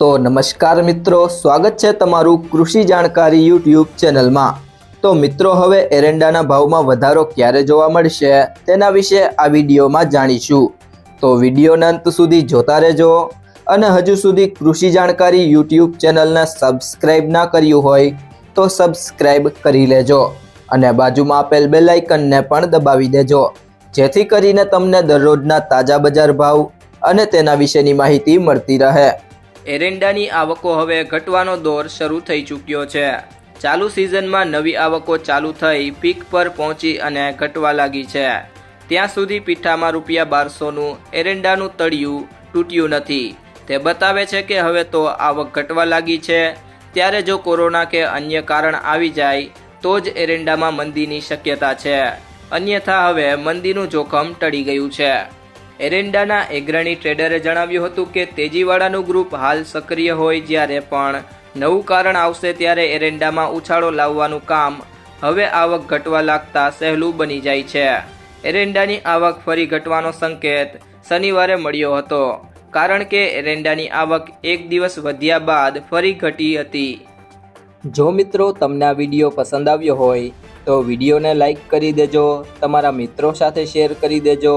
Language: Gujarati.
તો નમસ્કાર મિત્રો, સ્વાગત છે તમારું કૃષિ જાણકારી યુટ્યુબ ચેનલમાં. તો મિત્રો, હવે એરંડાના ભાવમાં વધારો ક્યારે જોવા મળશે તેના વિશે આ વિડીયોમાં જાણીશું. તો વિડીયોના અંત સુધી જોતા રહેજો અને હજુ સુધી કૃષિ જાણકારી યુટ્યુબ ચેનલને સબસ્ક્રાઈબ ના કર્યું હોય તો સબસ્ક્રાઈબ કરી લેજો અને બાજુમાં આપેલ બેલાઇકનને પણ દબાવી દેજો. જેથી કરીને તમને દરરોજના તાજા બજાર ભાવ અને તેના વિશેની માહિતી મળતી રહે. એરંડાની આવકો હવે ઘટવાનો દોર શરૂ થઈ ચૂક્યો છે. ચાલુ સિઝનમાં નવી આવકો ચાલુ થઈ પીક પર પહોંચી અને ઘટવા લાગી છે. ત્યાં સુધી પીઠામાં રૂપિયા બારસોનું એરંડાનું તળિયું તૂટ્યું નથી. તે બતાવે છે કે હવે તો આવક ઘટવા લાગી છે. ત્યારે જો કોરોના કે અન્ય કારણ આવી જાય, તો જ એરંડામાં મંદીની શક્યતા છે. અન્યથા હવે મંદીનું જોખમ ટળી ગયું છે. એરંડાના એગ્રણી ટ્રેડરે જણાવ્યું હતું કે તેજીવાળાનું ગ્રુપ હાલ સક્રિય હોય જ્યારે પણ નવું કારણ આવશે ત્યારે એરેન્ડામાં ઉછાળો લાવવાનું કામ હવે આવક ઘટવા લાગતા સહેલું બની જાય છે. એરેન્ડાની આવક ફરી ઘટવાનો સંકેત શનિવારે મળ્યો હતો, કારણ કે એરંડાની આવક એક દિવસ વધ્યા બાદ ફરી ઘટી હતી. જો મિત્રો તમને આ વીડિયો પસંદ આવ્યો હોય તો વિડીયોને લાઈક કરી દેજો, તમારા મિત્રો સાથે શેર કરી દેજો.